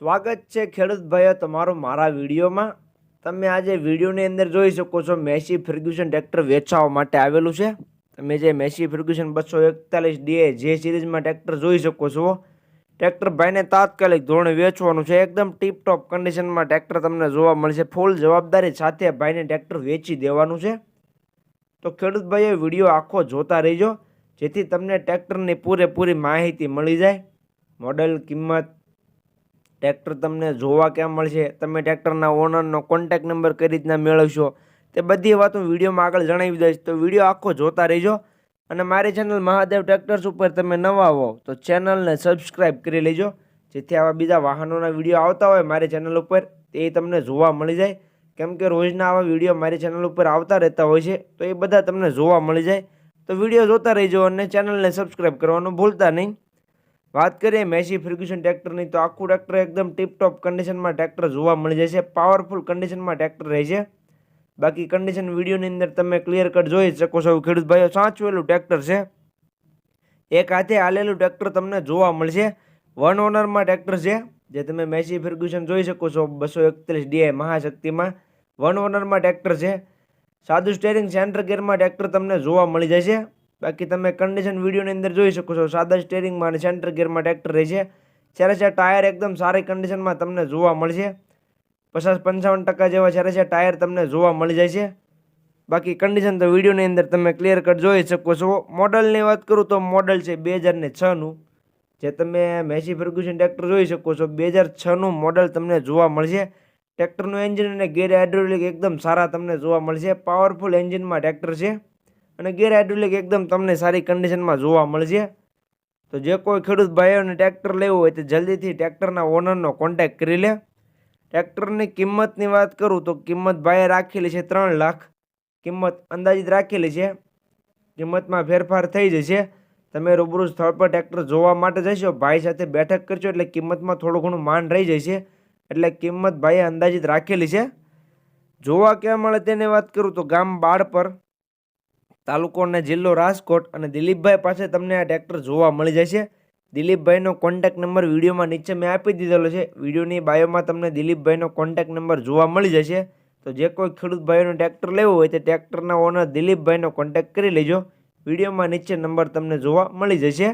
સ્વાગત છે ખેડૂત ભાઈઓ તમારું મારા વિડીયોમાં. તમે આજે વિડીયોની અંદર જોઈ શકો છો મેસી ફર્ગ્યુસન ટ્રેક્ટર વેચાવા માટે આવેલું છે. તમે જે મેસી ફર્ગ્યુસન બસો એકતાલીસ ડીએ જે સિરીઝમાં ટ્રેક્ટર જોઈ શકો છો. ટ્રેક્ટર ભાઈને તાત્કાલિક ધોરણે વેચવાનું છે. એકદમ ટીપટોપ કન્ડિશનમાં ટ્રેક્ટર તમને જોવા મળશે. ફૂલ જવાબદારી સાથે ભાઈને ટ્રેક્ટર વેચી દેવાનું છે. તો ખેડૂત ભાઈઓ, વીડિયો આખો જોતા રહેજો, જેથી તમને ટ્રેક્ટરની પૂરેપૂરી માહિતી મળી જાય. મોડલ, કિંમત ટ્રેક્ટર તમને જોવા ક્યાં મળશે, તમે ટ્રેક્ટરના ઓનરનો કોન્ટેક્ટ નંબર કઈ રીતના મેળવશો, તે બધી વાત હું વિડીયોમાં આગળ જણાવી દઈશ. તો વીડિયો આખો જોતા રહેજો અને મારી ચેનલ મહાદેવ ટ્રેક્ટર્સ ઉપર તમે નવા હો, તો ચેનલને સબસ્ક્રાઈબ કરી લેજો. જેથી આવા બીજા વાહનોના વીડિયો આવતા હોય મારી ચેનલ ઉપર, તે તમને જોવા મળી જાય. કેમ કે રોજના આવા વીડિયો મારી ચેનલ ઉપર આવતા રહેતા હોય છે, તો એ બધા તમને જોવા મળી જાય. તો વીડિયો જોતા રહેજો અને ચેનલને સબસ્ક્રાઈબ કરવાનું ભૂલતા નહીં. વાત કરીએ મેસી ફર્ગ્યુસન ટ્રેક્ટરની, તો આખું ટ્રેક્ટર એકદમ ટીપટોપ કન્ડિશનમાં ટ્રેક્ટર જોવા મળી જશે પાવરફુલ કન્ડિશનમાં ટ્રેક્ટર રહે છે. બાકી કન્ડિશન વિડીયોની અંદર તમે ક્લિયર કટ જોઈ શકો છો ખેડૂત ભાઈઓ સાચવેલું ટ્રેક્ટર છે. એક હાથે હાલેલું ટ્રેક્ટર તમને જોવા મળશે. વન ઓનરમાં ટ્રેક્ટર છે, જે તમે મેસી ફર્ગ્યુસન જોઈ શકો છો બસો એકત્રીસ ડીઆઈ મહાશક્તિમાં. વન ઓનરમાં ટ્રેક્ટર છે. સાદું સ્ટેરિંગ સેન્ટર ગેરમાં ટ્રેક્ટર તમને જોવા મળી જશે બાકી તમે કન્ડિશન વિડીયોની અંદર જોઈ શકો છો, સાદા સ્ટેરિંગમાં અને સેન્ટર ગિયરમાં ટ્રેક્ટર રહેશે જ્યારે છે ટાયર એકદમ સારી કન્ડિશનમાં તમને જોવા મળશે. પચાસ પંચાવન ટકા જેવા જ્યારે છે ટાયર તમને જોવા મળી જાય છે. બાકી કન્ડિશન તો વિડીયોની અંદર તમે ક્લિયર કટ જોઈ શકો છો. મોડલની વાત કરું તો મોડલ છે બે હજાર ને છનું જે તમે મેસી ફર્ગ્યુસન ટ્રેક્ટર જોઈ શકો છો. બે હજાર છનું મોડલ તમને જોવા મળશે. ટ્રેક્ટરનું એન્જિન અને ગેર હાઇડ્રોલિક એકદમ સારા તમને જોવા મળશે. પાવરફુલ એન્જિનમાં ટ્રેક્ટર છે. અને ગેર હાઇડ્રોલિક એકદમ તમને સારી કન્ડિશનમાં જોવા મળશે. તો જે કોઈ ખેડૂત ભાઈઓને ટ્રેક્ટર લેવું હોય તો જલ્દીથી ટ્રેક્ટરના ઓનરનો કોન્ટેક્ટ કરી લે. ટ્રેક્ટરની કિંમતની વાત કરું તો કિંમત ભાઈએ રાખેલી છે ત્રણ લાખ. કિંમત અંદાજિત રાખેલી છે. કિંમતમાં ફેરફાર થઈ જશે. તમે રૂબરૂ સ્થળ પર ટ્રેક્ટર જોવા માટે જશો, ભાઈ સાથે બેઠક કરશો એટલે કિંમતમાં થોડું ઘણું માન રહી જશે. એટલે કિંમત ભાઈએ અંદાજિત રાખેલી છે. જોવા ક્યાં મળે તેની વાત કરું તો ગામ બાળ પર તાલુકો અને જિલ્લો રાજકોટ અને દિલીપભાઈ પાસે તમને આ ટ્રેક્ટર જોવા મળી જશે. દિલીપભાઈનો કોન્ટેક્ટ નંબર વિડીયોમાં નીચે મેં આપી દીધેલો છે. વિડીયોની બાયોમાં તમને દિલીપભાઈનો કોન્ટેક નંબર જોવા મળી જશે. તો જે કોઈ ખેડૂત ભાઈઓનું ટ્રેક્ટર લેવું હોય તે ટ્રેક્ટરના ઓનર દિલીપભાઈનો કોન્ટેક્ટ કરી લેજો. વિડીયોમાં નીચે નંબર તમને જોવા મળી જશે.